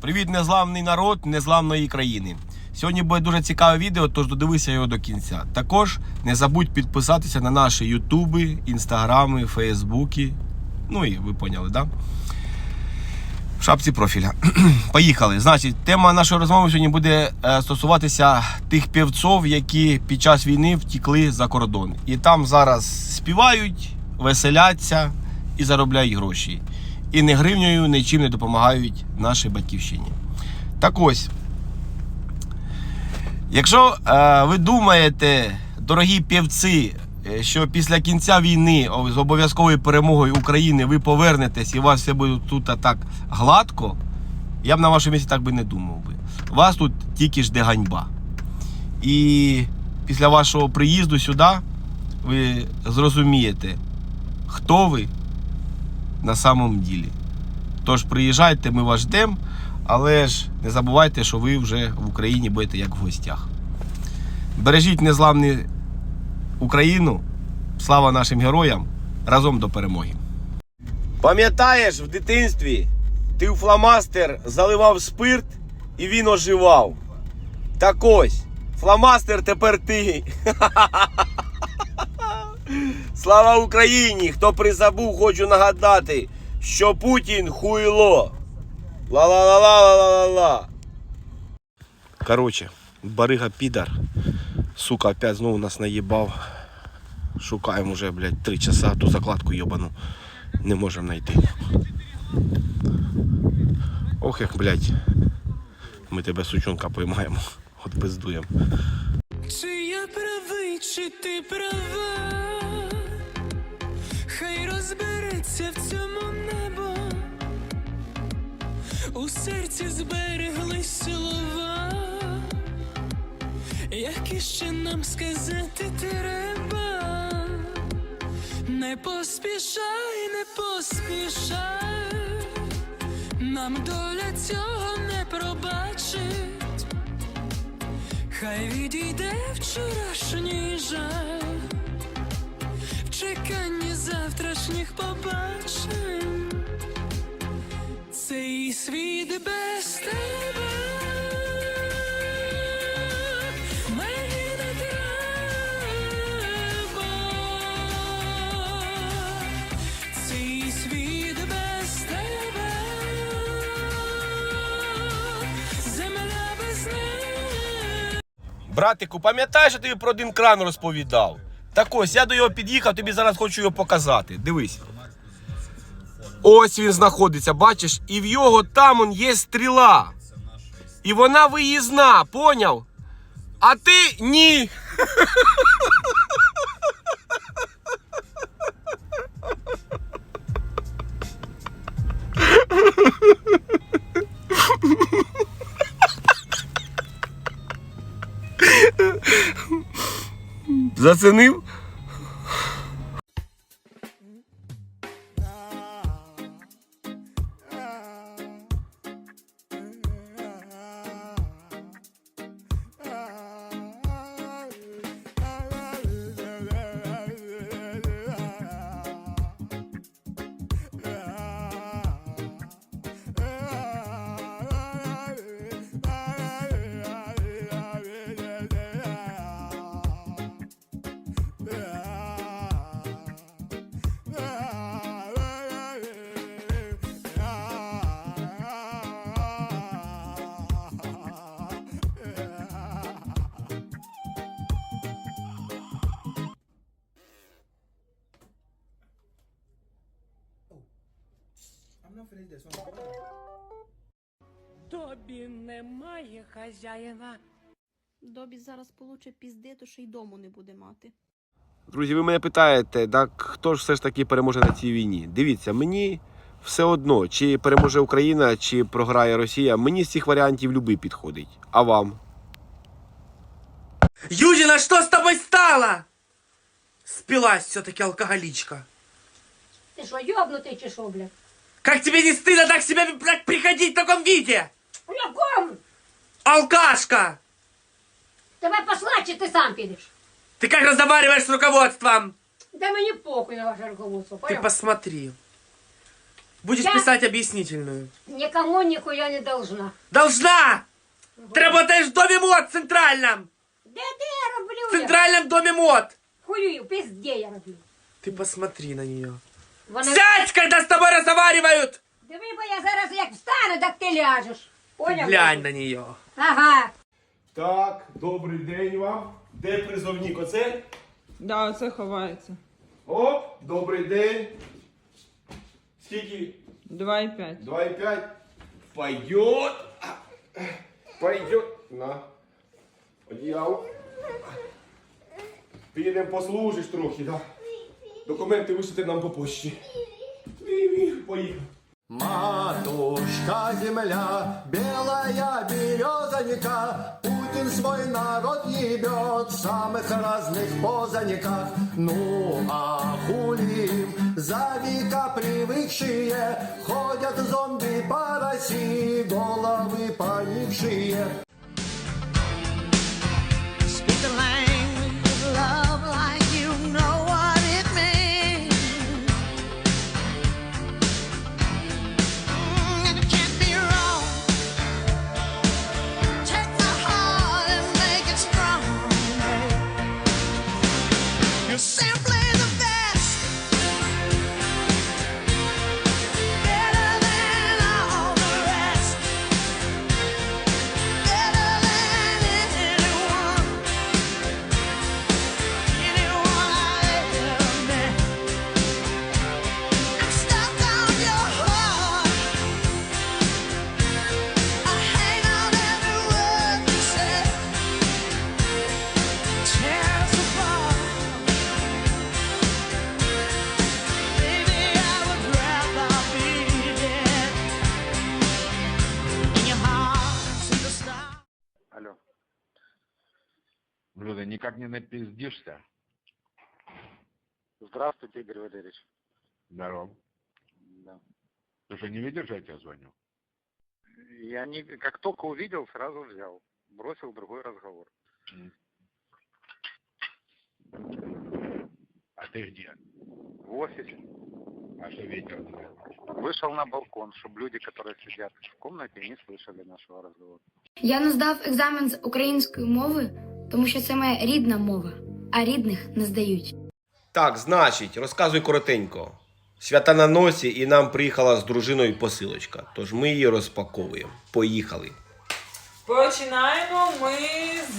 Привіт, незламний народ незламної країни. Сьогодні буде дуже цікаве відео, тож додивися його до кінця. Також не забудь підписатися на наші ютуби, інстаграми, фейсбуки. Ну і ви поняли? Да? В шапці профіля. Поїхали. Значить, тема нашої розмови сьогодні буде е, стосуватися тих півців, які під час війни втікли за кордон. І там зараз співають, веселяться і заробляють гроші. І не гривнею нічим не допомагають нашій батьківщині. Так ось. Якщо е, ви думаєте, дорогі півці, е, що після кінця війни з обов'язковою перемогою України ви повернетесь і у вас все буде тут так гладко, я б на вашому місці так би не думав би. Вас тут тільки жде ганьба. І після вашого приїзду сюди ви зрозумієте, хто ви на самом ділі. Тож приїжджайте, ми вас ждемо, але ж не забувайте, що ви вже в Україні будете як в гостях. Бережіть незламну Україну. Слава нашим героям! Разом до перемоги. Пам'ятаєш, в дитинстві ти у фломастер заливав спирт і він оживав. Так ось, фломастер тепер ти. Слава Україні! Хто призабув, хочу нагадати, що Путін хуйло. Ла-ла-ла-ла-ла-ла-ла. Короче, барига підар. Сука, опять знову нас наїбав. Шукаємо вже, блядь, три часа ту закладку йобану. Не можемо знайти. Ох, як, блядь. Ми тебе, сучонка, поймаємо. От пиздуємо. Чи я правий, чи ти права? Хай розбереться в цьому небо. У серці збереглись слова, які ще нам сказати треба. Не поспішай, не поспішай, нам доля цього не пробачить. Хай відійде вчорашній завтрашніх побачень. Цей світ без тебе мені не треба. Цей світ без тебе, земля без неї. Братику, пам'ятаєш, я тобі про один кран розповідав? Так ось, я до його під'їхав, тобі зараз хочу його показати. Дивись. Ось він знаходиться, бачиш, і в його там он є стріла. І вона виїзна, поняв? А ти ні. Зацінив? Тобі немає хазяїна. Добі зараз получе пізди, то ще й дому не буде мати. Друзі, ви мене питаєте, так хто ж все ж таки переможе на цій війні? Дивіться, мені все одно, чи переможе Україна, чи програє Росія. Мені з цих варіантів любий підходить. А вам? Юдина, что с тобой стало? Спилась все-таки алкоголичка. Ти що, йобнутий чи що, блядь? Как тебе не стыдно так себя блядь, приходить в таком виде? У якому? Алкашка! Послать, чи ти сам підеш? Ты как разговариваешь с руководством? Де мені похуй на ваше руководство, Ты поняв? посмотри. Будешь Я- писать объяснительную. Никому нихуя не должна. Должна! Ты работаешь в доме мод центральном! Де де я роблю? В центральном доме мод! Хую, пизде я роблю. Ты посмотри на нее. Вона... Сядь, когда с тобой разговаривают! Диви, бо я зараз як встану, так ти ляжеш. Поняв? Глянь на нее. Ага. Так, добрий день вам. Де призовник? Оце? Да, це ховається. Оп, добрий день. Скільки? 2,5. 2,5. Пойдет. Пойдет. На. Одіяло. Підемо послужиш трохи, так? да? Документи вишити нам по почті. Поїхав. Матушка земля, белая березаника, Путин свой народ ебет в самых разных позаниках. Ну а хули им за века привыкшие, Ходят зомби по России, головы поникшие. Алло. Блюдо, никак не напиздишься? Здравствуйте, Игорь Валерьевич. Здоров. Да. Ты что, не видишь, я тебе звоню? Я не, как только увидел, сразу взял. Бросил другой разговор. А ты где? В офисе. А что ветер? Вышел на балкон, чтобы люди, которые сидят в комнате, не слышали нашего разговора. Я не здав екзамен з української мови, тому що це моя рідна мова, а рідних не здають. Так, значить, розказуй коротенько. Свята на носі і нам приїхала з дружиною посилочка. Тож ми її розпаковуємо. Поїхали. Починаємо ми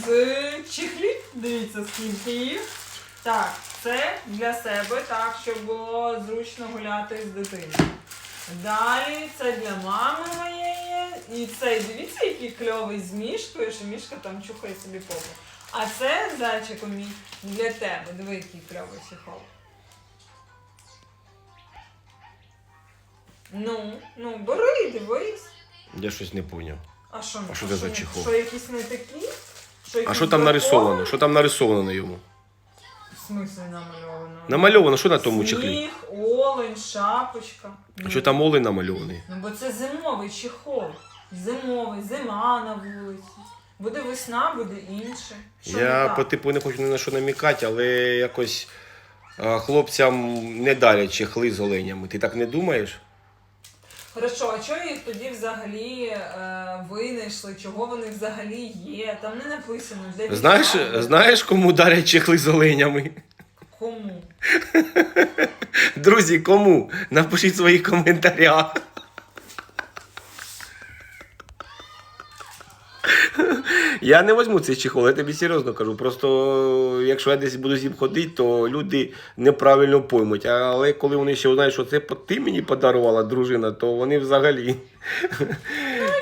з чехлів. Дивіться, скільки їх. Так, це для себе, так, щоб було зручно гуляти з дитиною. Далі це для мами моєї. І цей, дивіться, який кльовий з мішкою, що мішка там чухає собі попу. А це, зайчику мій, для тебе. Диви, який кльовий чехол. Ну, ну, бери, дивись. Я щось не поняв. А що, А що це за чехол? Що якісь не такі? Що А якісь що там нарисовано? Що там нарисовано на йому? В смислі намальовано? Намальовано, що на тому чехлі? Сніг, олень, шапочка. А що там олень намальований? Ну бо це зимовий чехол. Зимовий, зима на вулиці. Буде весна, буде інше. Що не Я так? по типу не хочу ні на що намікати, але якось а, хлопцям не дарять чехли з оленями. Ти так не думаєш? Хорошо, а чого їх тоді взагалі е, винайшли? Чого вони взагалі є? Там не написано для Знаєш, знаєш, кому дарять чехли з оленями? Кому? Друзі, кому? Напишіть в своїх коментарях. Я не возьму цей чехол, я тобі серйозно кажу. Просто якщо я десь буду з ним ходити, то люди неправильно поймуть. Але коли вони ще знають, що це ти мені подарувала дружина, то вони взагалі.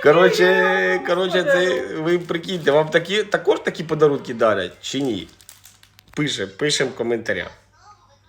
Коротше, коротше, це ви прикиньте, вам такі, також такі подарунки дарять чи ні? Пише, пишемо в коментарях.